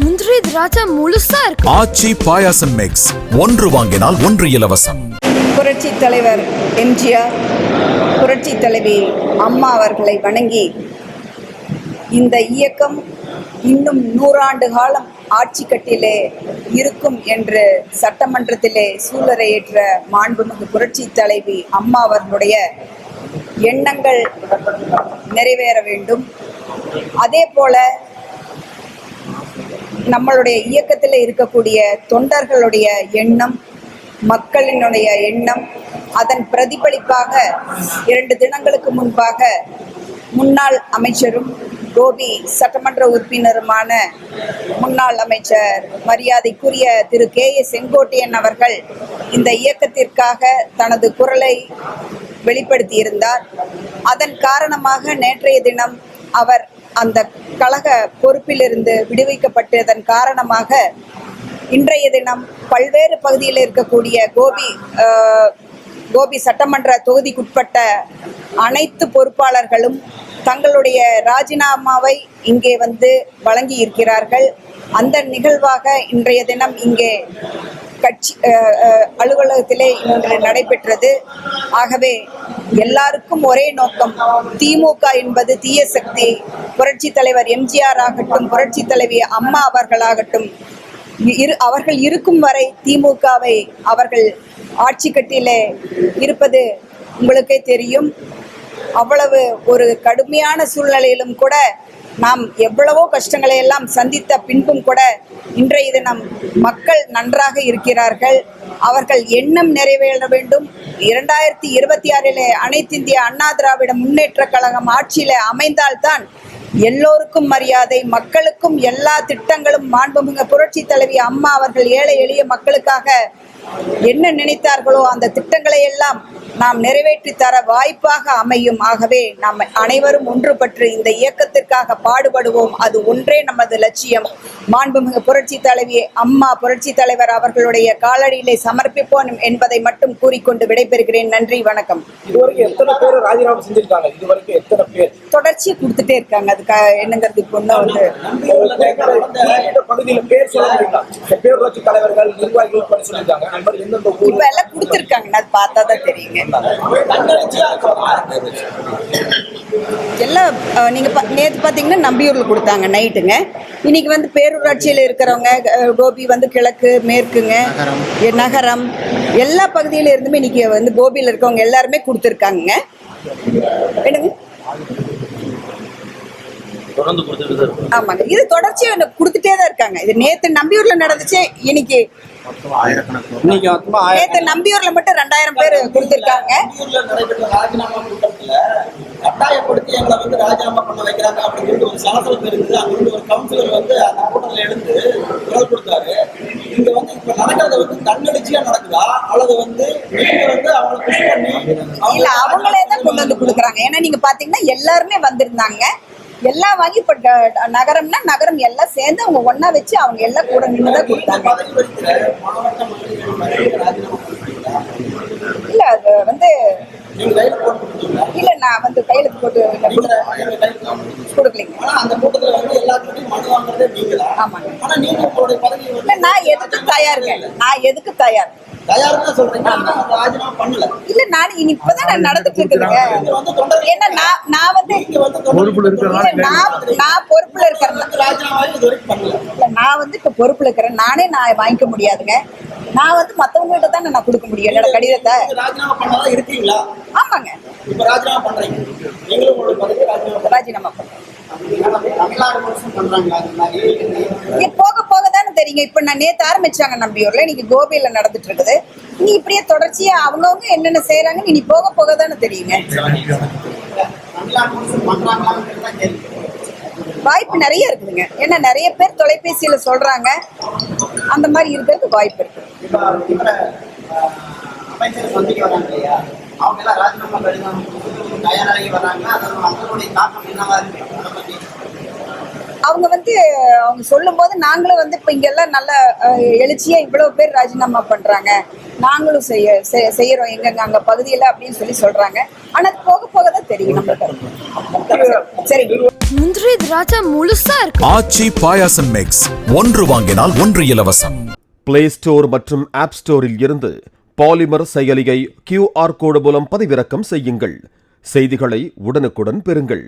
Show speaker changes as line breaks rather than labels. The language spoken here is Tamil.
முந்திரி திராட்சை முழுசா இருக்கு.
ஆச்சி பாயாசம் மிக்ஸ் ஒன்று வாங்கினால் ஒன்று இலவசம்.
புரட்சி தலைவர் எம்ஜிஆர் புரட்சி தலைவி அம்மா அவர்களை வணங்கி இந்த இயக்கம் இன்னும் நூறாண்டு காலம் ஆட்சி கட்டிலே இருக்கும் என்று சட்டமன்றத்திலே சூளுரையேற்ற மாண்புமிகு புரட்சி தலைவி அம்மா அவர்களுடைய எண்ணங்கள் நிறைவேற வேண்டும். அதே போல நம்மளுடைய இயக்கத்தில் இருக்கக்கூடிய தொண்டர்களுடைய எண்ணம் மக்களினுடைய எண்ணம் அதன் பிரதிபலிப்பாக இரண்டு தினங்களுக்கு முன்பாக முன்னாள் அமைச்சரும் கோபி சட்டமன்ற உறுப்பினருமான முன்னாள் அமைச்சர் மரியாதைக்குரிய திரு கே ஏ செங்கோட்டையன் அவர்கள் இந்த இயக்கத்திற்காக தனது குரலை வெளிப்படுத்தியிருந்தார். அதன் காரணமாக நேற்றைய தினம் அவர் அந்த கழக பொறுப்பிலிருந்து விடுவிக்கப்பட்டதன் காரணமாக இன்றைய தினம் பல்வேறு பகுதியில் இருக்கக்கூடிய கோபி கோபி சட்டமன்ற தொகுதிக்குட்பட்ட அனைத்து பொறுப்பாளர்களும் தங்களுடைய ராஜினாமாவை இங்கே வந்து வழங்கி இருக்கிறார்கள் அந்த நிகழ்வாக இன்றைய தினம் இங்கே கட்சி அஹ், அலுவலகத்திலே இன்று நடைபெற்றது. ஆகவே எல்லாருக்கும் ஒரே நோக்கம் திமுக என்பது தீய சக்தி. புரட்சி தலைவர் எம்ஜிஆர் ஆகட்டும் புரட்சி தலைவி அம்மா அவர்களாகட்டும் இரு அவர்கள் இருக்கும் வரை திமுகவை அவர்கள் ஆட்சி கட்டிலே இருப்பது உங்களுக்கே தெரியும். அவ்வளவு ஒரு கடுமையான சூழ்நிலையிலும் கூட நாம் எவ்வளவோ கஷ்டங்களை எல்லாம் சந்தித்த பின்பும் கூட இன்றைய தினம் மக்கள் நன்றாக இருக்கிறார்கள். அவர்கள் எண்ணம் நிறைவேற வேண்டும். இரண்டாயிரத்தி இருபத்தி ஆறிலே அனைத்து இந்திய அண்ணா திராவிட முன்னேற்ற கழகம் ஆட்சியில அமைந்தால்தான் எல்லோருக்கும் மரியாதை மக்களுக்கும் எல்லா திட்டங்களும் மாண்புமிகு புரட்சி தலைவி அம்மா அவர்கள் ஏழை எளிய மக்களுக்காக என்ன நினைத்தார்களோ அந்த திட்டங்களை எல்லாம் நாம் நிறைவேற்றி தர வாய்ப்பாக அமையும். ஆகவே நாம் அனைவரும் ஒன்றுபட்டு இந்த இயக்கத்திற்காக பாடுபடுவோம். அது ஒன்றே நமது லட்சியம். மாண்புமிகு புரட்சி தலைவி அம்மா புரட்சி தலைவர் அவர்களுடைய காலடியிலே சமர்ப்பிப்போம் என்பதை மட்டும் கூறிக்கொண்டு விடைபெறுகிறேன். நன்றி வணக்கம். தொடர்ச்சியை கொடுத்துட்டே இருக்காங்க. அதுக்கு என்னங்கிறது இப்போ வந்து
தலைவர்கள் நிர்வாகிகள்
இப்ப எல்லாம் கொடுத்துருக்காங்க. அது பார்த்தா தான் தெரியுங்க. எல்லாம் அஹ், நீங்க பா- நேத்து பாத்தீங்கன்னா நம்பியூர்ல கொடுத்தாங்க நைட்டுங்க. இன்னைக்கு வந்து பேரூராட்சியில் இருக்கிறவங்க கோபி வந்து கிழக்கு மேற்குங்க நகரம். எல்லா பகுதியில இருந்துமே இன்னைக்கு வந்து கோபியில இருக்கவங்க எல்லாருமே கொடுத்துருக்காங்க என்னங்க?
தொடர்ந்து கொடுத்துட்டு தான்
ஆமாங்க. இது தொடர்ச்சியா எனக்கு கொடுத்துட்டே தான் இருக்காங்க. இது நேத்து நம்பியூர்ல நடந்துச்சு இன்னைக்கு நேத்து நம்பியூர்ல மட்டும் ரெண்டாயிரம் பேர் கொடுத்துருக்காங்க.
கட்டாயப்படுத்தி எங்களை வந்து ராஜினாமா பண்ண வைக்கிறாங்க அப்படின்னு சொல்லிட்டு ஒரு சலசலப்பு இருக்குது. அங்க இருந்து ஒரு கவுன்சிலர் வந்து அந்த கூட்டத்துல எழுந்து குரல் கொடுத்தாரு. இங்க வந்து இப்ப நடக்கிறது வந்து தன்னெழுச்சியா நடக்குதா? அல்லது வந்து நீங்க வந்து அவங்களை புஷ் பண்ணி
இல்ல அவங்களே தான் கொண்டு வந்து கொடுக்குறாங்க. ஏன்னா நீங்க பாத்தீங்கன்னா எல்லாருமே வந்திருந்தாங்க. எல்லாம் வாங்கி இப்ப நகரம்னா நகரம் எல்லாம் சேர்ந்து அவங்க ஒண்ணா வச்சு அவங்க எல்லாம் கூட நின்று தான் கொடுத்தாங்க. இல்ல அது வந்து இல்ல நான் வந்து
கையில போட்டு
கொடுக்கலைங்க. ஆமாங்க. இல்ல நான் எதுக்கு தயாருங்க நான் எதுக்கு தயார்?
தயார்னு தான் சொல்றீங்க. ஆனா அவங்க ராஜினாமா பண்ணல.
இல்ல நான் இனி இப்பதான் நான் நடந்துட்டு இருக்குதுங்க ஏன்னா நான் நான் வந்து
பொறுப்புல
நான் நான் பொறுப்புல இருக்கிறேன்
ராஜினாமா இது வரைக்கும் பண்ணல.
இல்ல நான் வந்து இப்ப பொறுப்புல இருக்கிறேன். நானே நான் வாங்கிக்க முடியாதுங்க. நான் வந்து மத்தவங்க கிட்ட தானே நான் கொடுக்க முடியும் என்னோட கடிதத்தை.
நீங்க ராஜினாமா பண்ணாதான் இருக்கீங்களா?
ஆமாங்க.
இப்ப ராஜினாமா பண்றீங்க. நீங்களும் உங்களுடைய பதவி ராஜினாமா
ராஜினாமா பண்றேன்.
பண்றீங்க. தமிழ்நாடு முழுசும் பண்றாங்களா சரிங்க. மாதிரி
இப்ப நான் நேத்து ஆரம்பிச்சாங்க நம்பியூர்ல இன்னைக்கு கோபியில நடந்துட்டு இருக்குது. நீ இப்படியே தொடர்ச்சியா அவங்கவுங்க என்னென்ன செய்யறாங்கன்னு இனி போக போக தானே தெரியுங்க. வாய்ப்பு நிறைய இருக்குதுங்க. ஏன்னா நிறைய பேர் தொலைபேசியில சொல்றாங்க. அந்த மாதிரி இருக்கிறதுக்கு வாய்ப்பு இருக்கு.
அவங்க எல்லாம் ராஜினாமா கடிதம் தயாராகி வராங்க. அதன் அதனுடைய தாக்கம் என்னவா இருக்கு?
அவங்க வந்து அவங்க சொல்லும் போது நாங்களும் வந்து இப்ப இங்க எல்லாம் நல்ல எழுச்சியா இவ்வளவு பேர் ராஜினாமா பண்றாங்க. நாங்களும் செய்ய செய்யறோம். எங்கெங்க அங்க பகுதியில அப்படின்னு சொல்லி சொல்றாங்க. ஆனா போக போக தான் தெரியும் நம்மளுக்கு சரி.
முந்திரி திராட்சை முழுசா இருக்கு.
ஆச்சி பாயாசம் மிக்ஸ் ஒன்று வாங்கினால் ஒன்று இலவசம்.
பிளே ஸ்டோர் மற்றும் ஆப் ஸ்டோரில் இருந்து பாலிமர் செயலியை கியூஆர் கோடு மூலம் பதிவிறக்கம் செய்யுங்கள். செய்திகளை உடனுக்குடன் பெறுங்கள்.